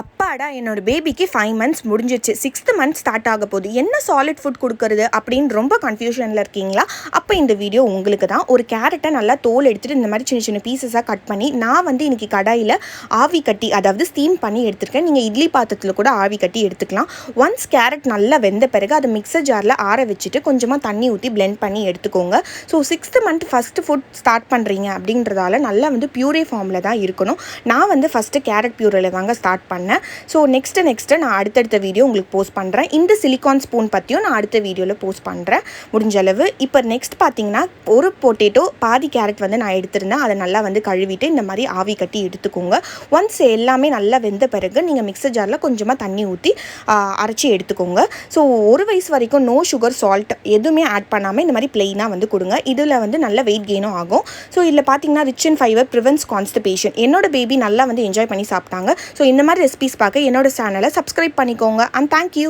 அப்பாடா என்னோட பேபிக்கு ஃபைவ் மந்த்ஸ் முடிஞ்சிச்சு. சிக்ஸ்த் மந்த் ஸ்டார்ட் ஆக போகுது. என்ன சாலிட் ஃபுட் கொடுக்கறது அப்படின்னு ரொம்ப கன்ஃபியூஷனில் இருக்கீங்களா? அப்போ இந்த வீடியோ உங்களுக்கு தான் ஒரு கேரட்டை நல்லா தோல் எடுத்துகிட்டு இந்த மாதிரி சின்ன சின்ன பீசஸாக கட் பண்ணி நான் வந்து இன்றைக்கி கடாயில் ஆவி கட்டி அதாவது ஸ்டீம் பண்ணி எடுத்திருக்கேன். நீங்கள் இட்லி பாத்திரத்தில் கூட ஆவி கட்டி எடுத்துக்கலாம். ஒன்ஸ் கேரட் நல்லா வெந்த பிறகு அதை மிக்சர் ஜாரில் ஆற வச்சுட்டு கொஞ்சமாக தண்ணி ஊற்றி பிளெண்ட் பண்ணி எடுத்துக்கோங்க. So sixth month first food start பண்ணுறீங்க அப்படின்றதால நல்லா வந்து பியூரே ஃபார்மில் தான் இருக்கணும். நான் வந்து ஃபஸ்ட்டு கேரட் பியூரில் தாங்க ஸ்டார்ட் பண்ணேன். ஸோ நெக்ஸ்ட்டு நெக்ஸ்ட்டு நான் அடுத்தடுத்த வீடியோ உங்களுக்கு போஸ்ட் பண்ணுறேன் இந்த சிலிகான் ஸ்பூன் பற்றியும் நான் அடுத்த வீடியோவில் போஸ்ட் பண்ணுறேன் முடிஞ்ச அளவு. இப்போ நெக்ஸ்ட் பார்த்தீங்கன்னா ஒரு பொட்டேட்டோ பாதி கேரட் வந்து நான் எடுத்திருந்தேன். அதை நல்லா வந்து கழுவிட்டு இந்த மாதிரி ஆவி கட்டி எடுத்துக்கோங்க. ஒன்ஸ் எல்லாமே நல்லா வெந்த பிறகு நீங்கள் மிக்சர் ஜாரில் கொஞ்சமாக தண்ணி ஊற்றி அரைச்சி எடுத்துக்கோங்க. ஸோ ஒரு வயசு வரைக்கும் நோ சுகர் சால்ட் எதுவுமே ஆட் பண்ணாமல் இந்த மாதிரி பிளெயினாக வந்து கொடுங்க. இதில் வந்து நல்ல வெயிட் கெயினும் ஆகும். ஸோ இதில் பார்த்தீங்கன்னா rich and fibre prevents constipation என்னோட பேபி நல்லா வந்து என்ஜாய் பண்ணி சாப்பிட்டாங்க. ஸோ இந்த மாதிரி ரெசிபிஸ் பார்க்க என்னோட சேனலை சப்ஸ்கிரைப் பண்ணிக்கோங்க அண்ட் தேங்க்யூ